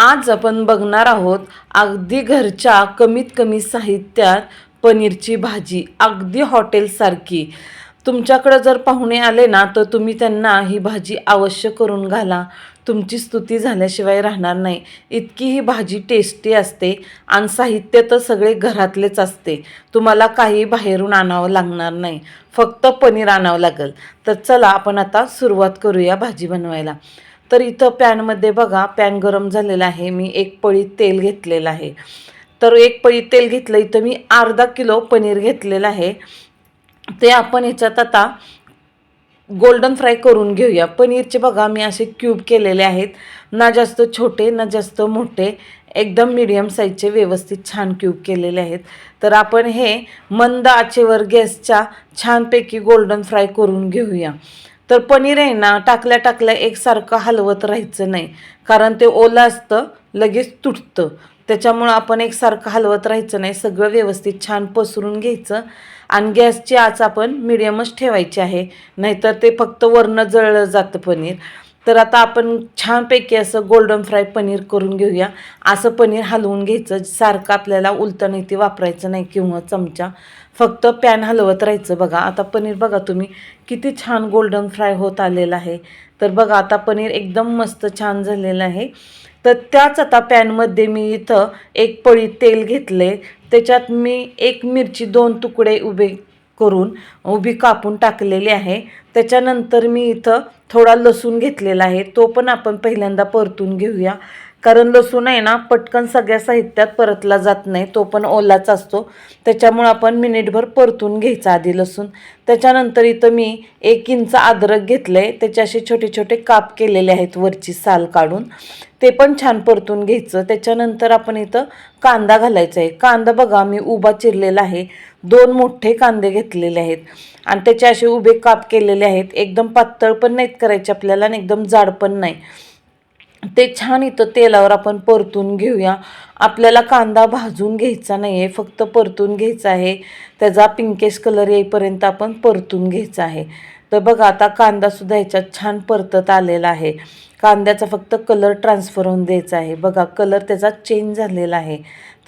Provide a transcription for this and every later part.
आज आपण बघणार आहोत अगदी घरच्या कमीत कमी साहित्यात पनीरची भाजी अगदी हॉटेलसारखी. तुमच्याकडं जर पाहुणे आले ना तर तुम्ही त्यांना ही भाजी अवश्य करून घाला. तुमची स्तुती झाल्याशिवाय राहणार नाही. इतकी ही भाजी टेस्टी असते आणि साहित्य तर सगळे घरातलेच असते. तुम्हाला काही बाहेरून आणावं लागणार नाही. फक्त पनीर आणावं लागेल. तर चला आपण आता सुरुवात करूया भाजी बनवायला. तर इथं पॅनमध्ये बघा पॅन गरम झालेला आहे. मी एक पळी तेल घेतलेलं आहे. तर एक पळी तेल घेतलं इथं मी अर्धा किलो पनीर घेतलेलं आहे. ते आपण ह्याच्यात आता गोल्डन फ्राय करून घेऊया. पनीरचे बघा मी असे क्यूब केलेले आहेत. ना जास्त छोटे ना जास्त मोठे. एकदम मिडियम साईजचे व्यवस्थित छान क्यूब केलेले आहेत. तर आपण हे मंद आचेवर गॅसच्या छानपैकी गोल्डन फ्राय करून घेऊया. तर पनीर आहे ना टाकल्या टाकल्या एकसारखं हलवत राहायचं नाही. कारण ते ओलं असतं लगेच तुटतं. त्याच्यामुळं आपण एकसारखं हलवत राहायचं नाही. सगळं व्यवस्थित छान पसरून घ्यायचं. आणि गॅसची आच आपण मिडियमच ठेवायची आहे. नाहीतर ते फक्त वरनं जळलं जातं पनीर. तर आता आपण छानपैकी असं गोल्डन फ्राय पनीर करून घेऊया. असं पनीर हलवून घ्यायचं. सारखं आपल्याला उलटं नाही ते वापरायचं नाही किंवा चमचा. फक्त पॅन हलवत राहायचं बघा. आता पनीर बघा तुम्ही किती छान गोल्डन फ्राय होत आलेलं आहे. तर बघा आता पनीर एकदम मस्त छान झालेलं आहे. तर त्याच आता पॅनमध्ये मी इथं एक पळी तेल घेतले त्याच्यात मी एक मिरची दोन तुकडे उभे करून उभी कापून टाकलेली आहे. त्याच्यानंतर मी इथं थोडा लसूण घेतलेला आहे. तो पण आपण पहिल्यांदा परतून घेऊया. कारण लसूण आहे ना पटकन सगळ्या साहित्यात परतला जात नाही. तो पण ओलाच असतो. त्याच्यामुळं आपण मिनिटभर परतून घ्यायचा आधी लसूण. त्याच्यानंतर इथं मी एक इंच अद्रक घेतलं आहे त्याचे असे छोटे छोटे काप केलेले आहेत वरची साल काढून. ते पण छान परतून घ्यायचं. त्याच्यानंतर आपण इथं कांदा घालायचा आहे. कांदा बघा मी उभा चिरलेला आहे. दोन मोठे कांदे घेतलेले आहेत. आणि त्याचे असे उभे काप केलेले आहेत. एकदम पातळ पण नाहीत करायचे आपल्याला आणि एकदम जाड पण नाही. ते छान इथं तेलावर आपण परतून घेऊया. आपल्याला कांदा भाजून घ्यायचा नाही आहे फक्त परतून घ्यायचा आहे. त्याचा पिंकेश कलर येईपर्यंत आपण परतून घ्यायचा आहे. तर बघा आता कांदासुद्धा ह्याच्यात छान परतत आलेला आहे. कांद्याचा फक्त कलर ट्रान्सफर होऊन द्यायचा आहे. बघा कलर त्याचा चेंज झालेला आहे.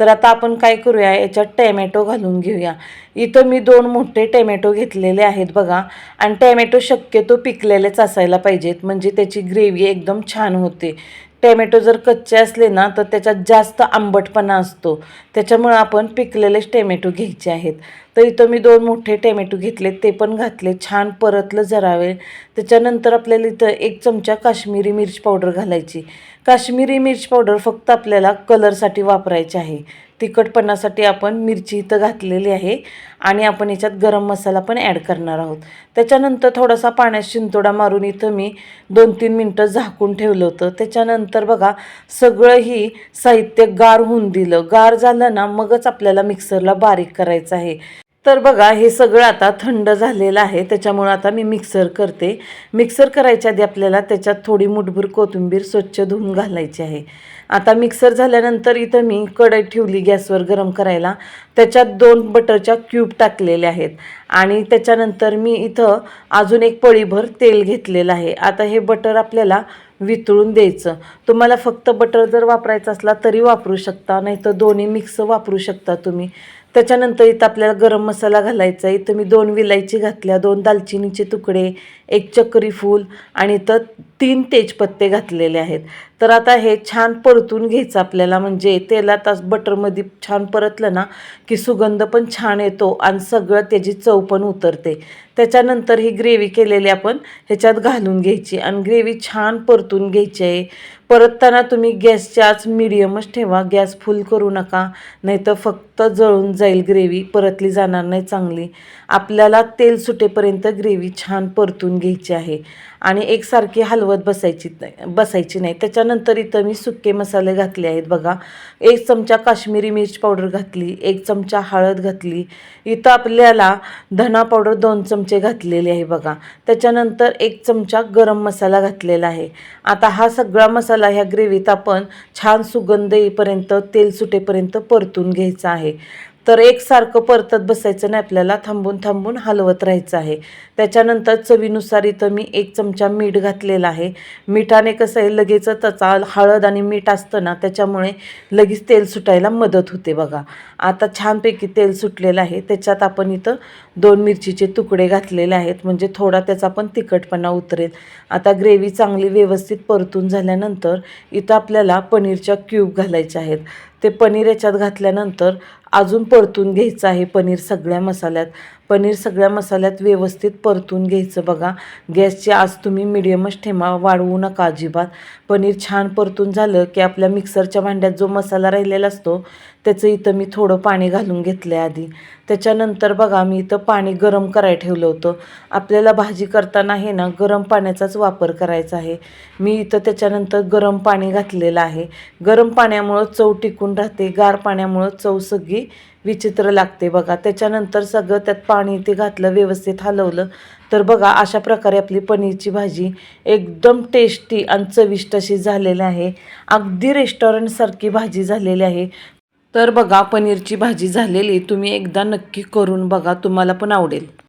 तर आता आपण काय करूया याच्यात टॅमॅटो घालून घेऊया. इथं मी दोन मोठे टॅमॅटो घेतलेले आहेत बघा. आणि टॅमॅटो शक्यतो पिकलेलेच असायला पाहिजेत. म्हणजे त्याची ग्रेव्ही एकदम छान होते. टॅमॅटो जर कच्चे असले ना तर त्याच्यात जास्त आंबटपणा असतो. त्याच्यामुळं आपण पिकलेलेच टॅमॅटो घ्यायचे आहेत. तर इथं मी दोन मोठे टॅमॅटो घेतले ते पण घातले. छान परतलं जरावे त्याच्यानंतर आपल्याला इथं एक चमचा काश्मीरी मिर्च पावडर घालायची. काश्मीरी मिर्च पावडर फक्त आपल्याला कलरसाठी वापरायची आहे. तिखटपणासाठी आपण मिरची इथं घातलेली आहे आणि आपण याच्यात गरम मसाला पण ॲड करणार आहोत. त्याच्यानंतर थोडासा पाण्यात शिंतोडा मारून इथं मी दोन तीन मिनटं झाकून ठेवलं होतं. त्याच्यानंतर बघा सगळं ही साहित्य गार होऊन दिलं. गार झालं ना मगच आपल्याला मिक्सरला बारीक करायचं आहे. तर बघा हे सगळं आता थंड झालेलं आहे. त्याच्यामुळं आता मी मिक्सर करते. मिक्सर करायच्या आधी आपल्याला त्याच्यात थोडी मुठभर कोथिंबीर स्वच्छ धुवून घालायची आहे. आता मिक्सर झाल्यानंतर इथं मी कढई ठेवली गॅसवर गरम करायला. त्याच्यात दोन बटरच्या क्यूब टाकलेले आहेत. आणि त्याच्यानंतर मी इथं अजून एक पळीभर तेल घेतलेलं आहे. आता हे बटर आपल्याला वितळून द्यायचं. तुम्हाला फक्त बटर जर वापरायचं असला तरी वापरू शकता नाही तर दोन्ही मिक्स वापरू शकता तुम्ही. त्याच्यानंतर इथं आपल्याला गरम मसाला घालायचा. आहे इथं मी दोन विलायची घातल्या दोन दालचिनीचे तुकडे एक चक्री फूल आणि इथं तीन तेजपत्ते घातलेले आहेत. तर आता हे छान परतून घ्यायचं आपल्याला. म्हणजे तेलात बटरमध्ये छान परतलं ना की सुगंध पण छान येतो आणि सगळं त्याची चव पण उतरते. त्याच्यानंतर ही ग्रेव्ही केलेली आपण ह्याच्यात घालून घ्यायची आणि ग्रेव्ही छान परतून घ्यायची आहे. परतताना तुम्ही गॅसची आज मिडियमच ठेवा गॅस फुल करू नका नाहीतर फक्त जळून जाईल ग्रेव्ही परतली जाणार नाही चांगली. आपल्याला तेल सुटेपर्यंत ग्रेव्ही छान परतून घ्यायची आहे. आणि एकसारखी हलवत बसायची नाही बसायची नाही. त्याच्यानंतर इथं मी सुके मसाले घातले आहेत बघा. एक चमचा काश्मीरी मिर्च पावडर घातली एक चमचा हळद घातली. इथं आपल्याला धना पावडर दोन चमचे घातलेले आहे बघा. त्याच्यानंतर एक चमचा गरम मसाला घातलेला आहे. आता हा सगळा मसाला ह्या ग्रेव्हीत आपण छान सुगंध येईपर्यंत तेल सुटेपर्यंत परतून घ्यायचा आहे. तर एकसारखं परतत बसायचं नाही आपल्याला. थांबून थांबून हलवत राहायचं आहे. त्याच्यानंतर चवीनुसार इथं मी एक चमचा मीठ घातलेला आहे. मिठाने कसं आहे लगेच त्याचा हळद आणि मीठ असतं ना त्याच्यामुळे लगेच तेल सुटायला मदत होते बघा. आता छानपैकी तेल सुटलेलं आहे. त्याच्यात आपण इथं दोन मिरचीचे तुकडे घातलेले आहेत. म्हणजे थोडा त्याचा पण तिखटपणा उतरेल. आता ग्रेव्ही चांगली व्यवस्थित परतून झाल्यानंतर इथं आपल्याला पनीरच्या क्यूब घालायच्या आहेत. ते पनीर याच्यात घातल्यानंतर अजून परतून घ्यायचं आहे पनीर सगळ्या मसाल्यात. पनीर सगळ्या मसाल्यात व्यवस्थित परतून घ्यायचं बघा. गॅसची आज तुम्ही मिडियमच ठेवा वाढवू नका अजिबात. पनीर छान परतून झालं की आपल्या मिक्सरच्या भांड्यात जो मसाला राहिलेला असतो त्याचं इथं मी थोडं पाणी घालून घेतलं आहे आधी. त्याच्यानंतर बघा मी इथं पाणी गरम करायला ठेवलं होतं. आपल्याला भाजी करताना हे ना गरम पाण्याचाच वापर करायचा आहे. मी इथं त्याच्यानंतर गरम पाणी घातलेलं आहे. गरम पाण्यामुळं चव टिकून राहते गार पाण्यामुळं चव सगळी विचित्र लागते बघा. त्याच्यानंतर सगळं त्यात पाणी ते घातलं व्यवस्थित हलवलं. तर बघा अशा प्रकारे आपली पनीरची भाजी एकदम टेस्टी आणि चविष्ट अशी झालेली आहे. अगदी रेस्टॉरंटसारखी भाजी झालेली आहे. तर बघा पनीरची भाजी झालेली तुम्ही एकदा नक्की करून बघा तुम्हाला पण आवडेल.